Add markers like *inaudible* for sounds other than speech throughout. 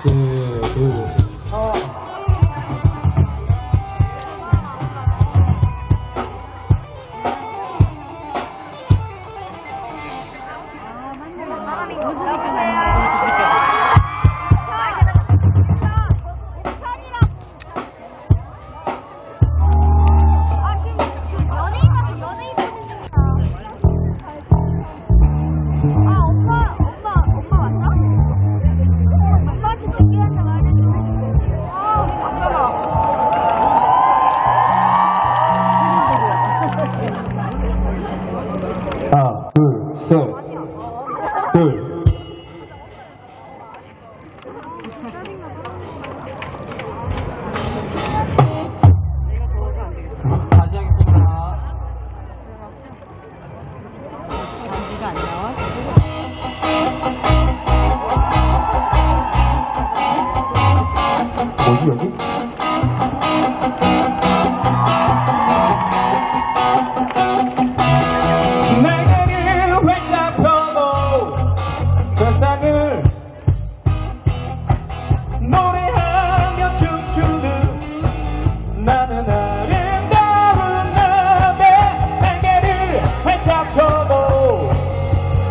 세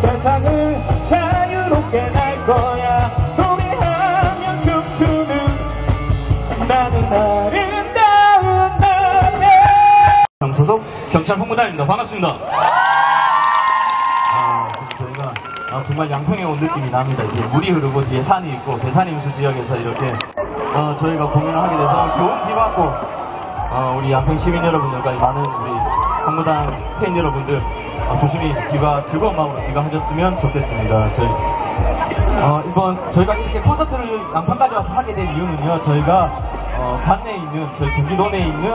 세상을 자유롭게 날 거야 노래하며 춤추는 나는 아름다운 남의 소속 경찰 홍보단입니다. 반갑습니다. 아, 저희가 아, 정말 양평에 온 느낌이 납니다. 이게 물이 흐르고 뒤에 산이 있고 대산임 수 지역에서 이렇게 어, 저희가 공연을 하게 돼서 좋은 비 받고 어, 우리 양평 시민 여러분들과 많은 우리 홍보단 팬 여러분들 어, 조심히 귀가 즐거운 마음으로 귀가하셨으면 좋겠습니다. 저희 어, 이번 저희가 이렇게 콘서트를 양평까지 와서 하게 된 이유는요. 저희가 어, 관내에 있는 저희 경기도 내에 있는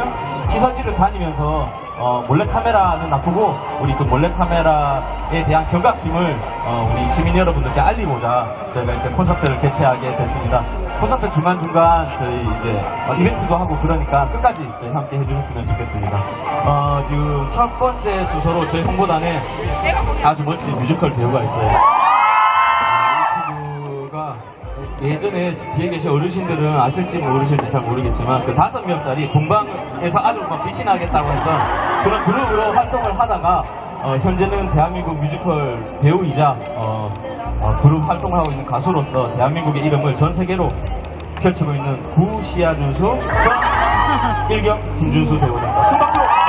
시설지를 다니면서 어, 몰래카메라는 나쁘고 우리 그 몰래카메라에 대한 경각심을 어, 우리 시민 여러분들께 알리고자 저희가 이렇게 콘서트를 개최하게 됐습니다. 콘서트 중간중간 저희 이제 어, 이벤트도 하고 그러니까 끝까지 저희 함께 해주셨으면 좋겠습니다. 어, 지금 첫 번째 순서로 저희 홍보단에 아주 멋진 뮤지컬 배우가 있어요. 예전에 뒤에 계신 어르신들은 아실지 모르실지 잘 모르겠지만 그 다섯 명짜리 동방에서 아주 막 빛이 나겠다고 했던 그런 그룹으로 활동을 하다가 어, 현재는 대한민국 뮤지컬 배우이자 어, 어, 그룹 활동을 하고 있는 가수로서 대한민국의 이름을 전 세계로 펼치고 있는 구시아 준수 전 일경 김준수 배우입니다. 큰 박수!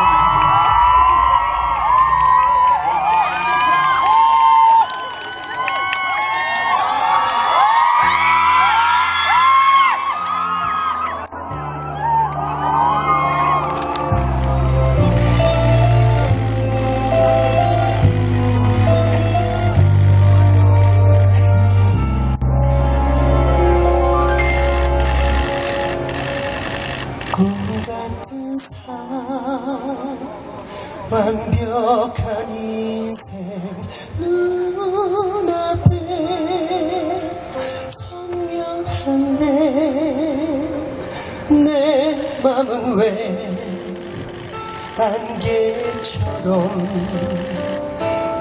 안개처럼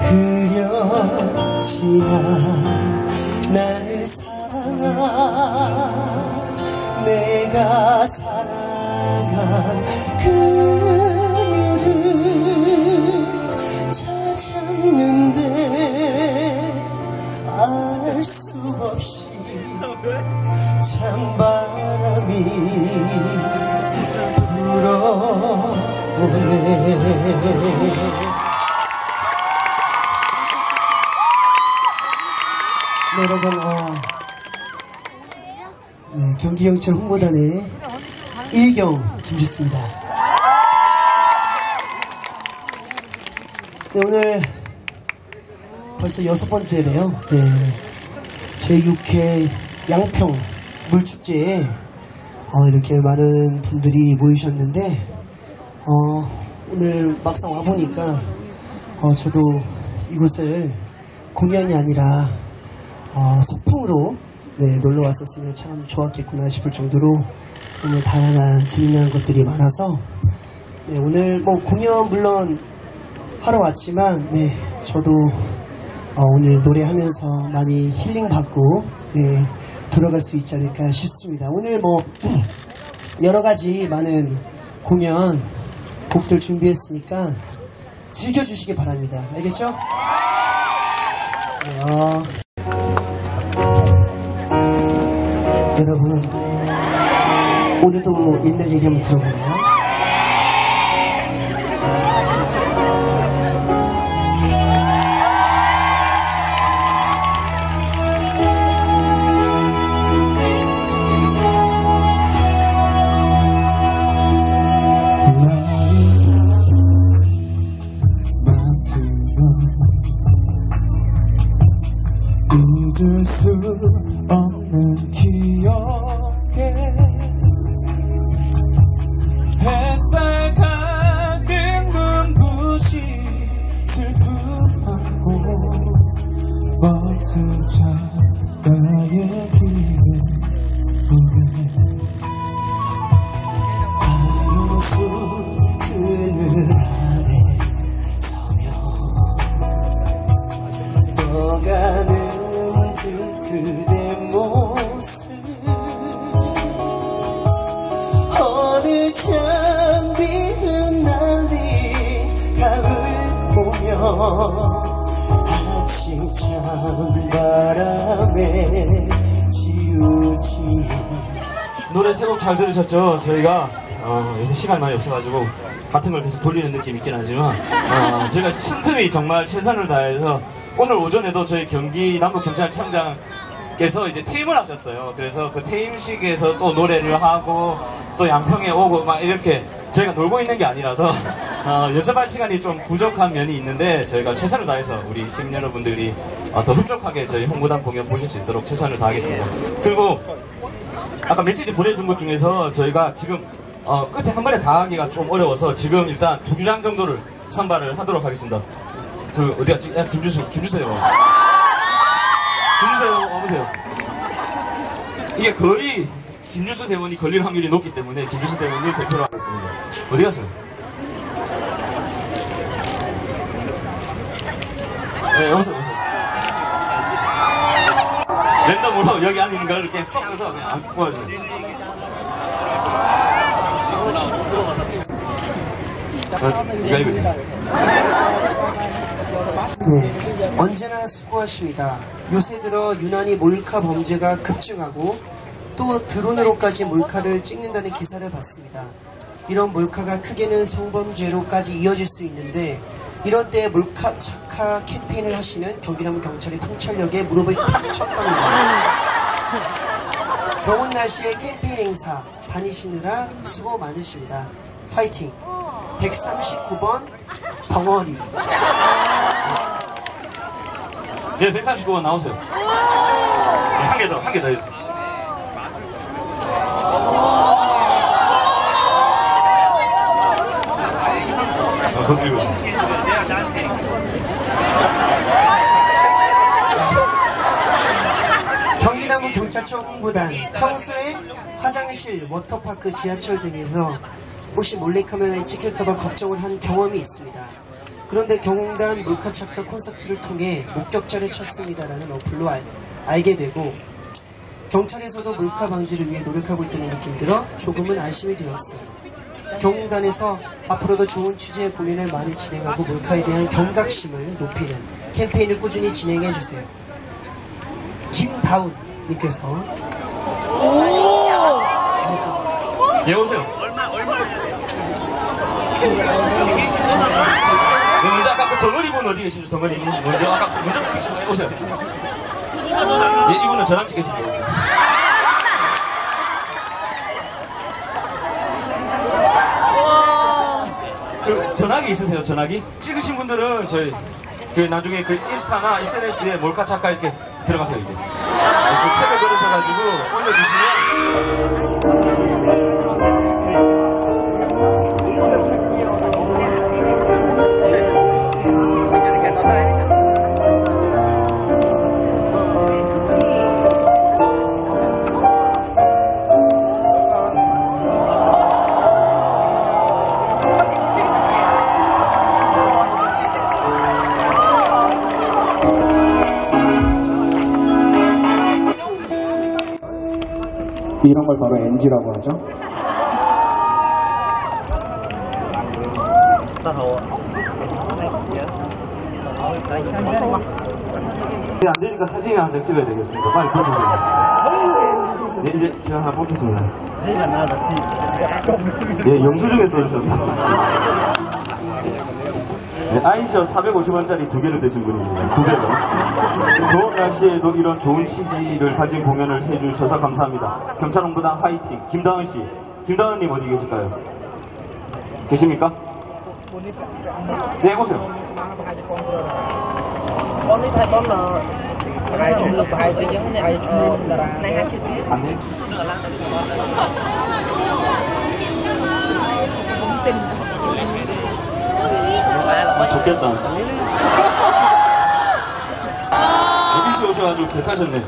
흐려지나 날 사랑한 내가 사랑한 그 네 네, 여러분, 어, 네, 경기경찰 홍보단의 일경 김주수입니다. 네, 오늘 벌써 여섯 번째래요. 네, 제6회 양평 물축제에 어, 이렇게 많은 분들이 모이셨는데 어, 오늘 막상 와보니까 어, 저도 이곳을 공연이 아니라 어, 소풍으로 네, 놀러 왔었으면 참 좋았겠구나 싶을 정도로 오늘 다양한 재미난 것들이 많아서 네, 오늘 뭐 공연 물론 하러 왔지만 네, 저도 어, 오늘 노래하면서 많이 힐링 받고 네, 돌아갈 수 있지 않을까 싶습니다. 오늘 뭐 *clears throat* 여러 가지 많은 공연 곡들 준비했으니까 즐겨주시기 바랍니다. 알겠죠? 네, 어, 여러분 오늘도 옛날 얘기 한번 들어보나요? 스 창가의 노래 세곡잘 들으셨죠? 저희가 어, 요새 시간이 많이 없어가지고 같은 걸 계속 돌리는 느낌이 있긴 하지만 어, 저희가 틈틈이 정말 최선을 다해서 오늘 오전에도 저희 경기 남북경찰청장 께서 이제 퇴임을 하셨어요. 그래서 그 퇴임식에서 또 노래를 하고 또 양평에 오고 막 이렇게 저희가 놀고 있는 게 아니라서 어, 연습할 시간이 좀 부족한 면이 있는데 저희가 최선을 다해서 우리 시민 여러분들이 어, 더 흡족하게 저희 홍보단 공연 보실 수 있도록 최선을 다하겠습니다. 그리고 아까 메시지 보내준 것 중에서 저희가 지금 어, 끝에 한 번에 다 하기가 좀 어려워서 지금 일단 두 장 정도를 선발을 하도록 하겠습니다. 그 어디 갔지? 야 김주수, 김주세요. 김주세요, 와보세요. 이게 거의 김주수 대원이 걸릴 확률이 높기 때문에 김주수 대원을 대표로 하겠습니다. 어디 갔어요? 네, 여보세요, 여보세요. 랜덤으로 여기 안에 있는 걸 이렇게 섞어서 그냥 안 뽑아주세요. 어, 이거 읽으세요. 네, 언제나 수고하십니다. 요새 들어 유난히 몰카 범죄가 급증하고 또 드론으로까지 몰카를 찍는다는 기사를 봤습니다. 이런 몰카가 크게는 성범죄로까지 이어질 수 있는데 이런 때 몰카 착하 캠페인을 하시는 경기남 경찰의 통찰력에 무릎을 탁 쳤답니다. 더운 날씨에 캠페인 행사 다니시느라 수고 많으십니다. 파이팅! 139번 덩어리 네, 139번 나오세요. 네, 한개 더, 한 개 더 해주세요. 어, 그거 읽으세요. 홍보단 평소에 화장실, 워터파크, 지하철 등에서 혹시 몰래카메라에 찍힐까봐 걱정을 한 경험이 있습니다. 그런데 경공단 몰카착화 콘서트를 통해 목격자를 찾습니다라는 어플로 알, 알게 되고 경찰에서도 몰카 방지를 위해 노력하고 있다는 느낌이 들어 조금은 안심이 되었어요. 경공단에서 앞으로도 좋은 취재의 공연을 많이 진행하고 몰카에 대한 경각심을 높이는 캠페인을 꾸준히 진행해 주세요. 김다운 님께서 예, 오세요. 네, 먼저 아까 그 덩어리 분 어디 계시죠? 덩어리님. 먼저 아까 먼저 분 오세요. 예, 이분은 저랑 찍겠습니다. 오세요. 그리고 전화기 있으세요? 전화기? 찍으신 분들은 저희 그 나중에 그 인스타나 SNS에 몰카 착가 이렇게 들어가세요 이제. 그 태그 걸으셔가지고 올려주시면 이런 걸 바로 NG라고 하죠. 이제 안 되니까 사진을 한장 찍어야 되겠습니다. 빨리 보여주세요. 네, 이제 제가 하나 뽑겠습니다. 네, 영수증에 써주셨습니다. 네. 아이셔 450원짜리 두 개를 드신 분입니다. 두 개로. 더운 날씨에도 이런 좋은 취지를 가진 공연을 해주셔서 감사합니다. 경찰홍보당 화이팅. 김다은 씨. 김다은님 어디 계실까요? 계십니까? 네, 오세요. 안 돼? 아, 좋겠다. 일찍 오셔가지고 개 타셨네.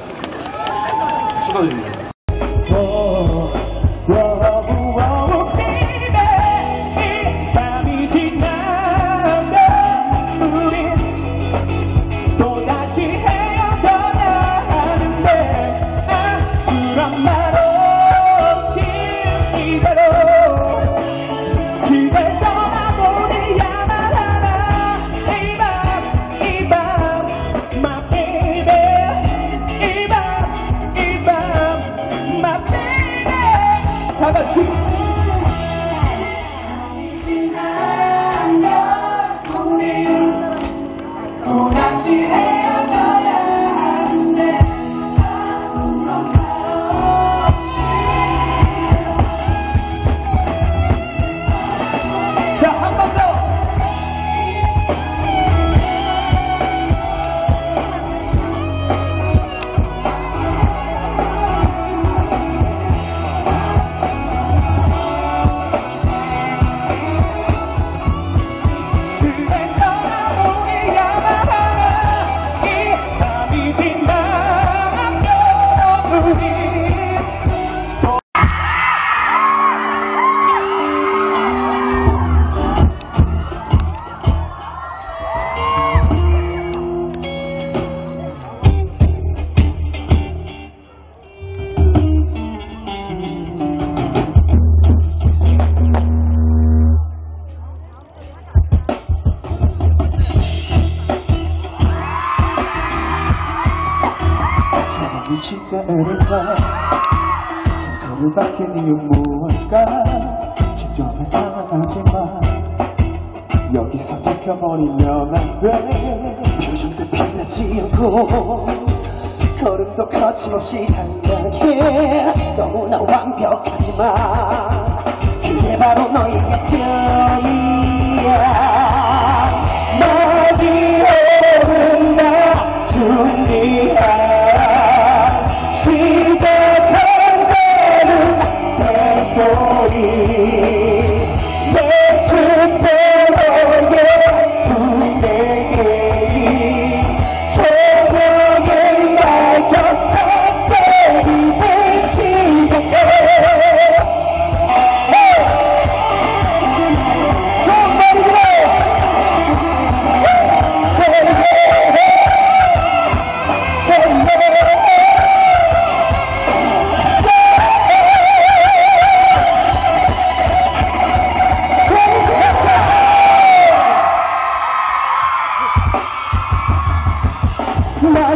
축하드립니다. 또다시 박힌 이유 무엇일까? 진정은 당하지만 여기서 지켜버리면 안돼. 표정도 변하지 않고 걸음도 거침없이 당당해. 너무나 완벽하지만 그게 바로 너의 약점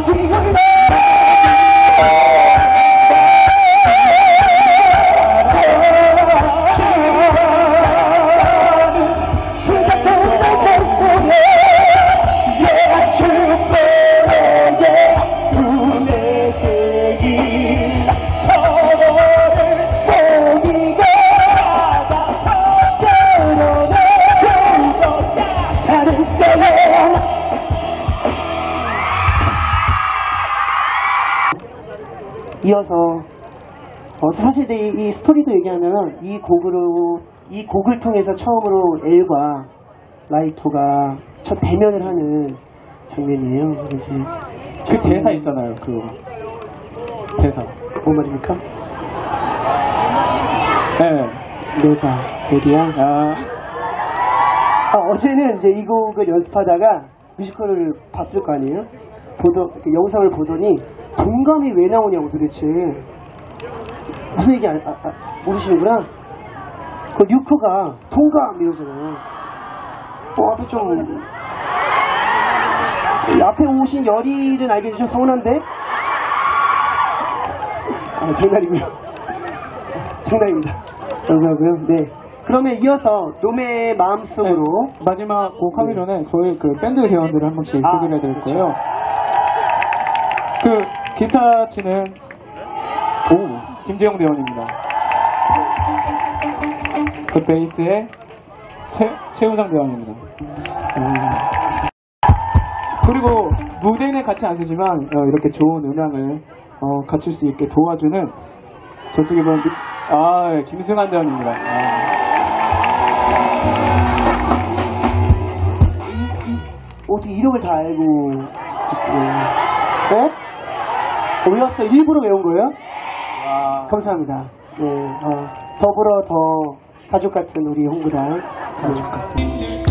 시작 사실 이, 이 스토리도 얘기하면 이 곡으로 이 곡을 통해서 처음으로 엘과 라이토가 첫 대면을 하는 장면이에요. 이제 그 대사 있잖아요 그 대사 뭔 말입니까? 네. 내가 데리야. 아, 아, 어제는 이제 이 곡을 연습하다가 뮤지컬을 봤을 거 아니에요? 보더, 이렇게 영상을 보더니 동감이 왜 나오냐고 도대체 무슨 얘기 아, 아, 아, 모르시는구나. 그 류커가 동감 이러잖아요. 어, 앞에 좀 앞에 오신 열일은 알겠지 좀 서운한데? 아, 장난이고요. 장난입니다. 감사하고요. 네. 그러면 이어서 놈의 마음속으로 마지막 곡 하기 전에 저희 그 밴드 회원들을 한 번씩 아, 소개를 해드릴 그렇죠. 거예요. 그 기타 치는 오 김재용 대원입니다. 그 베이스의 최 최우상 대원입니다. 음. 그리고 무대는 같이 안 쓰지만 어, 이렇게 좋은 음향을 어, 갖출 수 있게 도와주는 저쪽에 보면 미- 아 김승환 대원입니다. 아. 어떻게 이름을 다 알고 있고. 네? 어, 외웠어요? 일부러 외운 거예요? 감사합니다. 네, 어, 더불어 더 가족 같은 우리 홍구단. 가족 같은.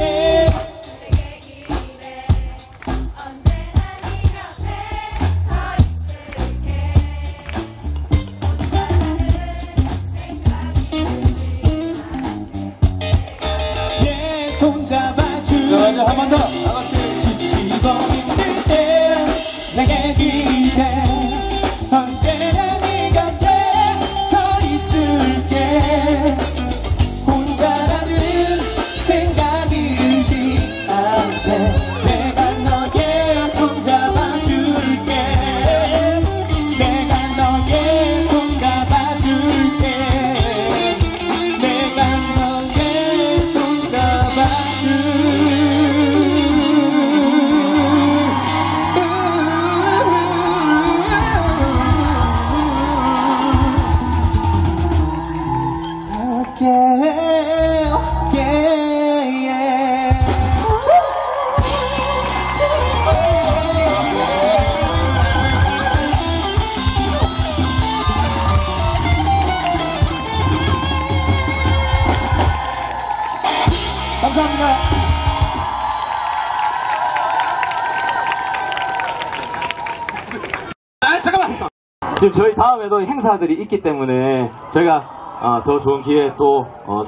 저희 다음에도 행사들이 있기 때문에 저희가 어, 더 좋은 기회에 또 어,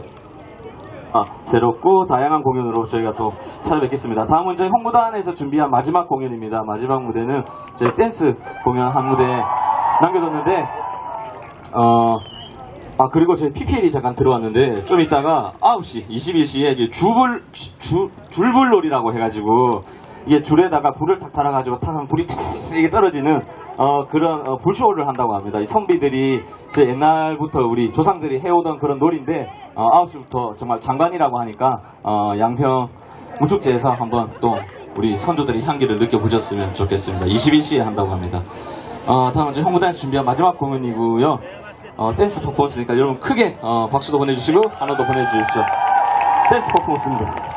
아, 새롭고 다양한 공연으로 저희가 또 찾아뵙겠습니다. 다음은 저희 홍무단에서 준비한 마지막 공연입니다. 마지막 무대는 저희 댄스 공연 한 무대 남겨뒀는데 어, 아 그리고 저희 PPL이 잠깐 들어왔는데 좀 이따가 9시 21시에 이제 줄불 줄 줄불놀이라고 해가지고 이게 줄에다가 불을 탁 달아가지고 탁 하면 불이 탁 이게 떨어지는 어 그런 어, 불쇼를 한다고 합니다. 이 선비들이 제 옛날부터 우리 조상들이 해오던 그런 놀인데 어 9시부터 정말 장관이라고 하니까 어 양평 무축제에서 한번 또 우리 선조들의 향기를 느껴보셨으면 좋겠습니다. 21시에 한다고 합니다. 어, 다음은 이제 홍보단에서 준비한 마지막 공연이고요. 어, 댄스 퍼포먼스니까 여러분 크게 어, 박수도 보내주시고 한호도 보내주십시오. 댄스 퍼포먼스입니다.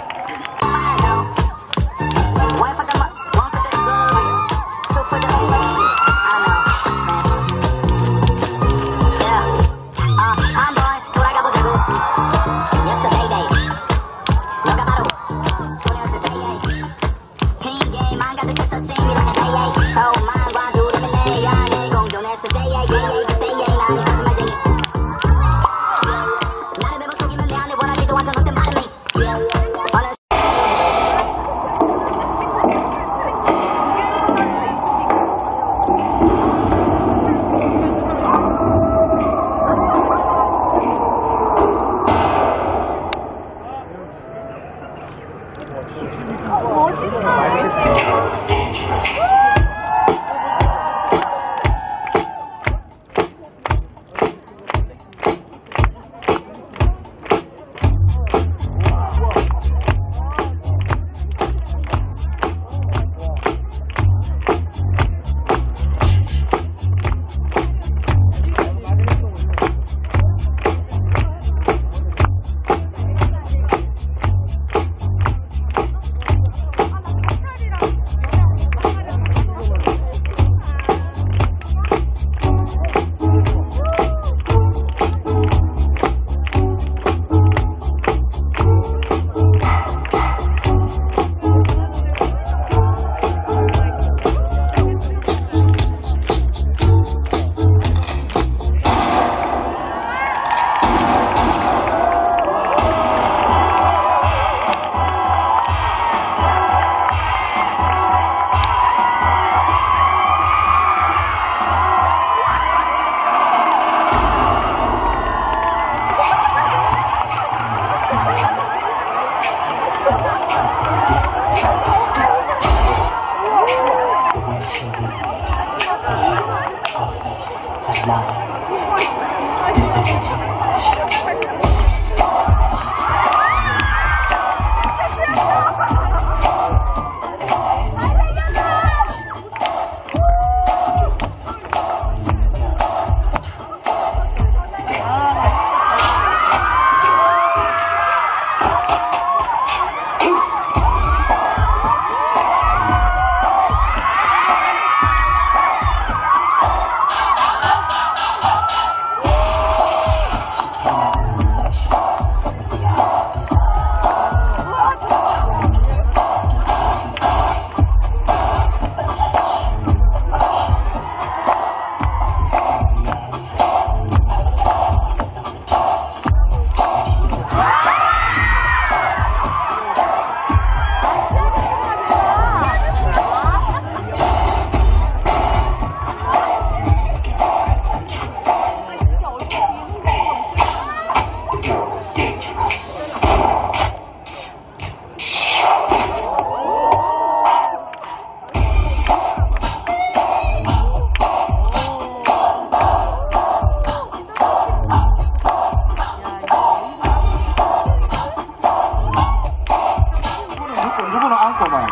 누구, 누구는 안고 봐.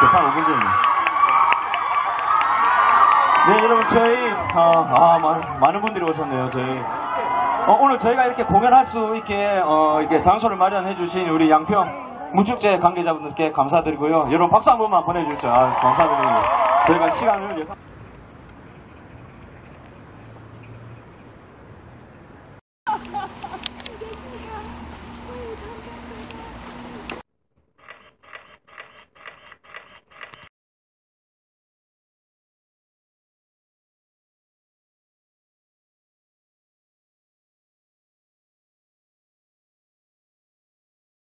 대판 5분 전에. 네, 여러분, 저희, 어, 아, 마- 많은 분들이 오셨네요, 저희. 어, 오늘 저희가 이렇게 공연할 수 있게, 어, 이렇게 장소를 마련해주신 우리 양평 무축제 관계자분들께 감사드리고요. 여러분 박수 한 번만 보내주십시오. 아, 감사드립니다. 저희가 시간을 예상.